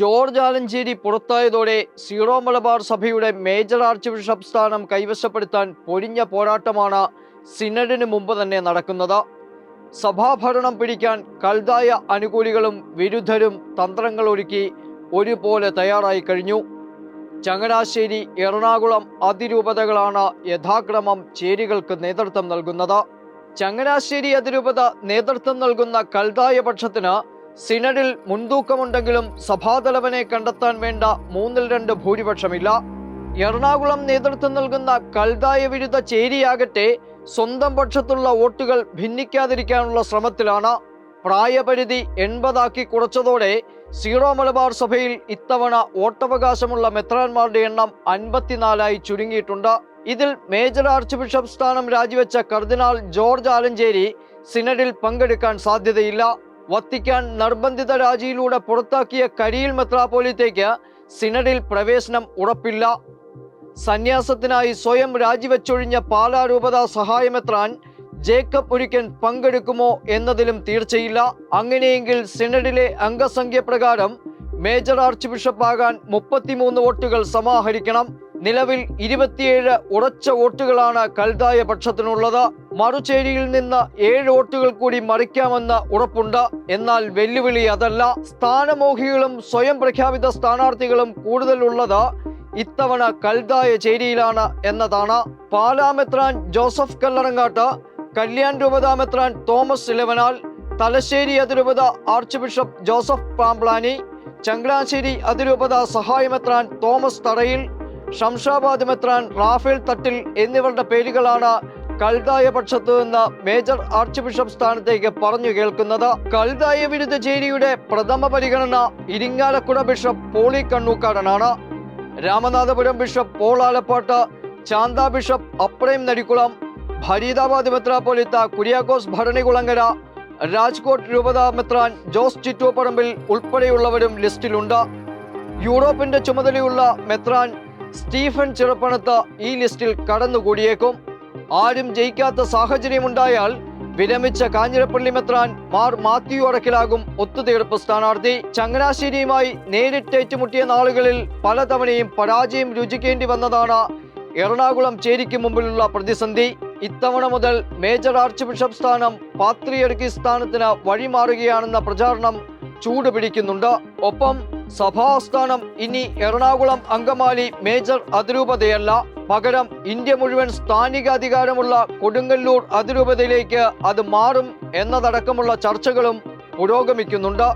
George Alencherry പുറത്തായതോടെ Syro Malabar സഭയുടെ major arch bishop സ്ഥാനം കൈവശപ്പെടുത്താൻ പൊരിഞ്ഞ പോരാട്ടമാണ് സിനഡിന് മുമ്പ് തന്നെ നടക്കുന്നത്. സഭാഭരണം പിടിക്കാൻ കൽതായ അനുകൂലികളും വിരുദ്ധരും തന്ത്രങ്ങൾ ഒരുക്കി ഒരുപോലെ തയ്യാറായി കഴിഞ്ഞു. ചങ്ങനാശ്ശേരി എറണാകുളം അതിരൂപതകളാണ് യഥാക്രമം ചേരികൾക്ക് നേതൃത്വം നൽകുന്നത്. ചങ്ങനാശ്ശേരി അതിരൂപത നേതൃത്വം നൽകുന്ന കൽതായ പക്ഷത്തിന് സിനഡിൽ മുൻതൂക്കമുണ്ടെങ്കിലും സഭാതലവനെ കണ്ടെത്താൻ വേണ്ട മൂന്നിൽ രണ്ട് ഭൂരിപക്ഷമില്ല. എറണാകുളം നേതൃത്വം നൽകുന്ന കൽതായ വിരുദ്ധ ചേരിയാകട്ടെ സ്വന്തം പക്ഷത്തുള്ള വോട്ടുകൾ ഭിന്നിക്കാതിരിക്കാനുള്ള ശ്രമത്തിലാണ്. പ്രായപരിധി എൺപതാക്കി കുറച്ചതോടെ സീറോ മലബാർ സഭയിൽ ഇത്തവണ വോട്ടവകാശമുള്ള മെത്രാന്മാരുടെ എണ്ണം അൻപത്തിനാലായി ചുരുങ്ങിയിട്ടുണ്ട്. ഇതിൽ മേജർ ആർച്ച് ബിഷപ്പ് സ്ഥാനം രാജിവെച്ച കർദിനാൾ ജോർജ് ആലഞ്ചേരി സിനഡിൽ പങ്കെടുക്കാൻ സാധ്യതയില്ല. വത്തിക്കാൻ നിർബന്ധിത രാജിയിലൂടെ പുറത്താക്കിയ കരിയിൽ മെത്രാപ്പോലിത്തേക്ക് സിനഡിൽ പ്രവേശനം ഉറപ്പില്ല. സന്യാസത്തിനായി സ്വയം രാജിവെച്ചൊഴിഞ്ഞ പാലാരൂപത സഹായമെത്രാൻ ജേക്കബ് ഒരിക്കൻ പങ്കെടുക്കുമോ എന്നതിലും തീർച്ചയില്ല. അങ്ങനെയെങ്കിൽ സിനഡിലെ അംഗസംഖ്യ പ്രകാരം മേജർ ആർച്ച് ബിഷപ്പാകാൻ മുപ്പത്തിമൂന്ന് വോട്ടുകൾ സമാഹരിക്കണം. നിലവിൽ ഇരുപത്തിയേഴ് ഉറച്ച വോട്ടുകളാണ് കൽതായ പക്ഷത്തിനുള്ളത്. മറുചേരിയിൽ നിന്ന് ഏഴ് വോട്ടുകൾ കൂടി മറിക്കാമെന്ന് ഉറപ്പുണ്ട്. എന്നാൽ വെല്ലുവിളി അതല്ല. സ്ഥാനമോഹികളും സ്വയം പ്രഖ്യാപിത സ്ഥാനാർത്ഥികളും കൂടുതലുള്ളത് ഇത്തവണ കൽതായ ചേരിയിലാണ് എന്നതാണ്. പാലാമെത്രാൻ ജോസഫ് കല്ലറങ്ങാട്ട് കല്യാൺ രൂപതാമെത്രാൻ തോമസ് ഇലവനാൽ തലശ്ശേരി അതിരൂപത archbishop Joseph Pamplany Changanassery അതിരൂപത സഹായമെത്രാൻ തോമസ് തറയിൽ ഷംഷാബാദ് മെത്രാൻ റാഫേൽ തട്ടിൽ എന്നിവരുടെ പേരുകളാണ് കൽതായ പക്ഷത്തു നിന്ന് മേജർ ആർച്ച് ബിഷപ്പ് സ്ഥാനത്തേക്ക് പറഞ്ഞു കേൾക്കുന്നത്. കൽതായ വിരുദ്ധ ചേരിയുടെ പ്രഥമ പരിഗണന Irinjalakuda bishop poly കണ്ണൂക്കാടനാണ് Ramanathapuram bishop Paul Alappatt Chanda bishop Ephrem നടിക്കുളം Faridabad മെത്രാപ്പൊലിത്ത കുര്യാക്കോസ് ഭരണികുളങ്ങര രാജ്കോട്ട് രൂപത മെത്രാൻ ജോസ് ചിറ്റൂപ്പറമ്പിൽ ഉൾപ്പെടെയുള്ളവരും ലിസ്റ്റിലുണ്ട്. യൂറോപ്പിന്റെ ചുമതലയുള്ള മെത്രാൻ സ്റ്റീഫൻ ചെറുപ്പണത്ത് ഈ ലിസ്റ്റിൽ കടന്നുകൂടിയേക്കും. ആരും ജയിക്കാത്ത സാഹചര്യമുണ്ടായാൽ വിരമിച്ച കാഞ്ഞിരപ്പള്ളി മെത്രാൻ മാർ മാത്യു അടക്കിലാകും ഒത്തുതീർപ്പ് സ്ഥാനാർത്ഥി. ചങ്ങനാശ്ശേരിയുമായി നേരിട്ട് ഏറ്റുമുട്ടിയ നാളുകളിൽ പലതവണയും പരാജയം രുചിക്കേണ്ടി വന്നതാണ് എറണാകുളം ചേരിക്ക് മുമ്പിലുള്ള പ്രതിസന്ധി. ഇത്തവണ മുതൽ മേജർ ആർച്ച് ബിഷപ്പ് സ്ഥാനം പാത്രിയർക്കി സ്ഥാനത്തിന് വഴിമാറുകയാണെന്ന പ്രചാരണം ചൂടുപിടിക്കുന്നുണ്ട് ഒപ്പം സഭാസ്ഥാനം ഇനി എറണാകുളം അങ്കമാലി മേജർ അതിരൂപതയല്ല. പകരം ഇന്ത്യ മുഴുവൻ സ്ഥാനിക അധികാരമുള്ള കൊടുങ്ങല്ലൂർ അതിരൂപതയിലേക്ക് അത് മാറും എന്നതടക്കമുള്ള ചർച്ചകളും പുരോഗമിക്കുന്നുണ്ട്.